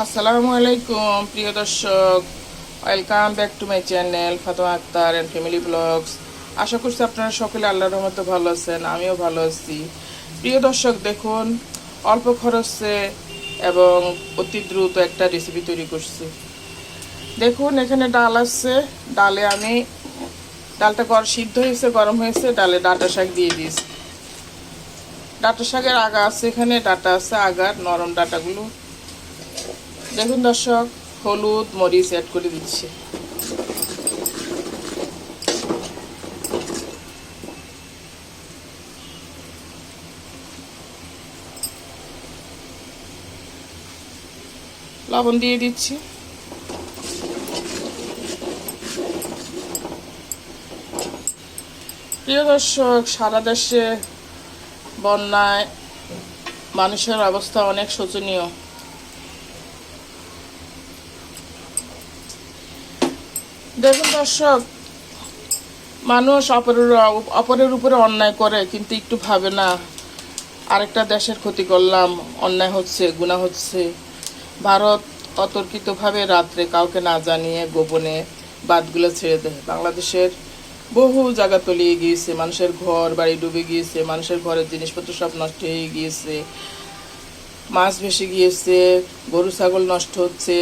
আসসালামু আলাইকুম, প্রিয় দর্শক। Welcome back to my channel Fatema Akter and family vlogs আশা করছি আপনারা সকলে আল্লাহর রহমতে ভালো আছেন, আমিও ভালো আছি। প্রিয় দর্শক, দেখুন, অল্প খরচে এবং অতি দ্রুত একটা রেসিপি তৈরি করছি। দেখুন, এখানে ডাল আসছে ডালে আমি, ডালটা গর, সিদ্ধ হয়েছে, গরম হয়েছে, ডালে ডাটা শাক দিয়ে দিয়েছি। ডাটা শাকের আগা আছে এখানে, ডাটা আছে আগার নরম ডাটাগুলো। দেখুন দর্শক, হলুদ, মরিচ অ্যাড করে দিচ্ছি। লবণ দিয়ে দিচ্ছি। প্রিয় দর্শক, সারা দেশে বন্যায় মানুষের অবস্থা অনেক শোচনীয়। দেখুন দর্শক, মানুষ অপরের অপরের উপরে অন্যায় করে, কিন্তু একটু ভাবে না, আরেকটা দেশের ক্ষতি করলাম, অন্যায় হচ্ছে গুণা হচ্ছে। ভারত অতর্কিতভাবে রাত্রে কাউকে না জানিয়ে গোপনে বাদগুলো ছেড়ে দেয়। বাংলাদেশের বহু জায়গা তলিয়ে গিয়েছে, মানুষের ঘর, বাড়ি ডুবে গিয়েছে, মানুষের ঘরের জিনিসপত্র সব নষ্ট হয়ে গিয়েছে, মাছ ভেসে গিয়েছে, গরু, ছাগল নষ্ট হচ্ছে।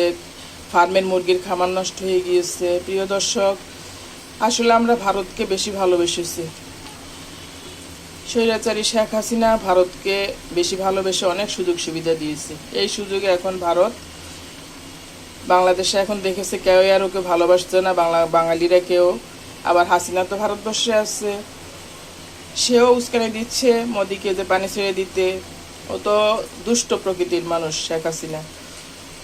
ফার্মের মুরগির খামার নষ্ট হয়ে গিয়েছে। প্রিয় দর্শক, আসলে আমরা ভারতকে বেশি ভালোবেসেছি। স্বৈরাচারী শেখ হাসিনা ভারতকে বেশি ভালোবেসে অনেক সুযোগ সুবিধা দিয়েছে। এই সুযোগে এখন ভারত বাংলাদেশে এখন দেখেছে কেউ আর ওকে ভালোবাসছে না, বাংলা, বাঙালিরা কেউ। আবার হাসিনা তো ভারতবর্ষে আছে। সেও উস্কানি দিচ্ছে, মোদিকে যে পানি ছেড়ে দিতে। ও তো দুষ্ট প্রকৃতির মানুষ শেখ হাসিনা।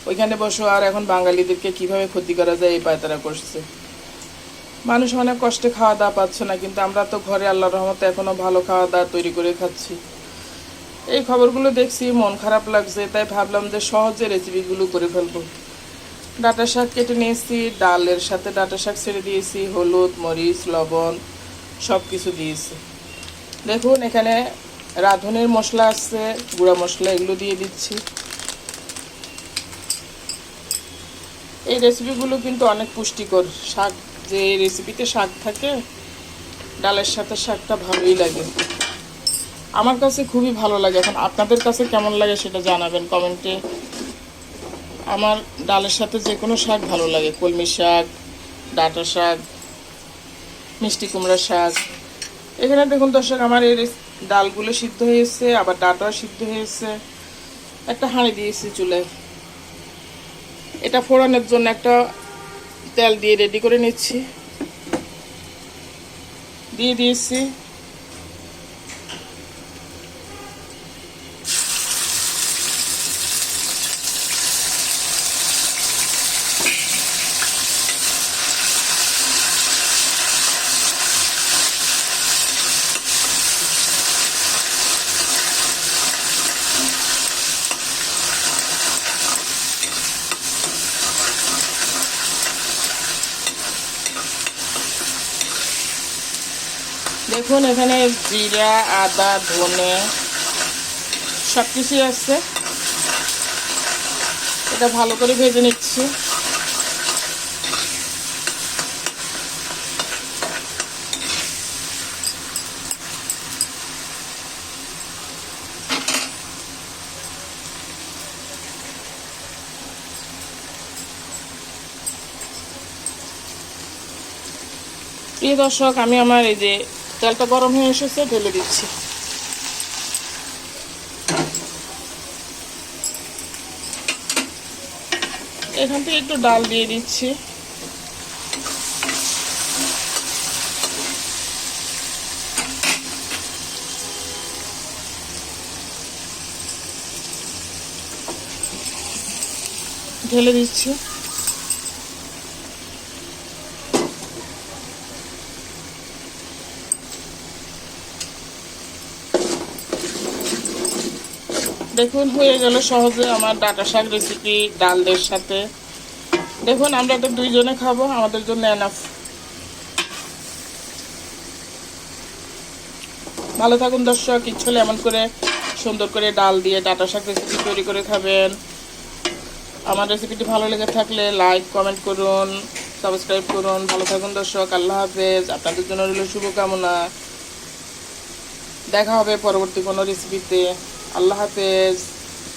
ওইখানে বসো, আর এখন বাঙালিদেরকে কীভাবে ক্ষতি করা যায় এই পায়তারা করছে। মানুষ অনেক কষ্টে খাওয়া দাওয়া পাচ্ছে না, কিন্তু আমরা তো ঘরে আল্লাহ রহমতে এখনও ভালো খাওয়া দাওয়া তৈরি করে খাচ্ছি। এই খবরগুলো দেখছি, মন খারাপ লাগছে, তাই ভাবলাম যে সহজে রেসিপিগুলো করে ফেলব। ডাটা শাক কেটে নিয়েছি, ডালের সাথে ডাটা শাক ছেড়ে দিয়েছি, হলুদ, মরিচ, লবণ সব কিছু দিয়েছি। দেখুন, এখানে রাঁধুনের মশলা আছে, গুঁড়া মশলা এগুলো দিয়ে দিচ্ছি। এই রেসিপিগুলো কিন্তু অনেক পুষ্টিকর। শাক, যে রেসিপিতে শাক থাকে, ডালের সাথে শাকটা ভালোই লাগে। আমার কাছে খুবই ভালো লাগে। এখন আপনাদের কাছে কেমন লাগে সেটা জানাবেন কমেন্টে। আমার ডালের সাথে যে কোনো শাক ভালো লাগে। কলমি শাক, ডাঁটা শাক, মিষ্টি কুমড়া শাক। এখানে দেখুন দর্শক, আমার এই ডালগুলো সিদ্ধ হয়েছে, আবার ডাঁটাও সিদ্ধ হয়েছে। একটা হাঁড়ি দিয়েছি চুলায়। এটা ফোড়ানোর জন্য একটা তেল দিয়ে রেডি করে নিচ্ছি। দিয়ে দিয়েছি দেখুন, এখানে জিরা, আদা, ধনে সব কিছুই আছে। এটা ভালো করে ভেজে নিচ্ছি। প্রিয় দর্শক, আমি আমার এই যে তেলটা গরম হয়ে এসেছে ঢেলে দিচ্ছি। এখান থেকে একটু ডাল দিয়ে দিচ্ছি। ঢেলে দিচ্ছি। দেখুন, হয়ে গেল সহজে আমার ডাটা শাক রেসিপি ডালদের সাথে। দেখুন, আমরা তো দুইজনে খাব, আমাদের জন্য এনাফ ভালো থাকুন দর্শক, ইচ্ছে হলে এমন করে সুন্দর করে ডাল দিয়ে ডাটা শাক রেসিপি তৈরি করে খাবেন। আমার রেসিপিটি ভালো লেগে থাকলে লাইক কমেন্ট করুন সাবস্ক্রাইব করুন। ভালো থাকুন দর্শক, আল্লাহ হাফেজ। আপনাদের জন্য রইল শুভকামনা। দেখা হবে পরবর্তী কোনো রেসিপিতে আল্লাহ হাফেজ।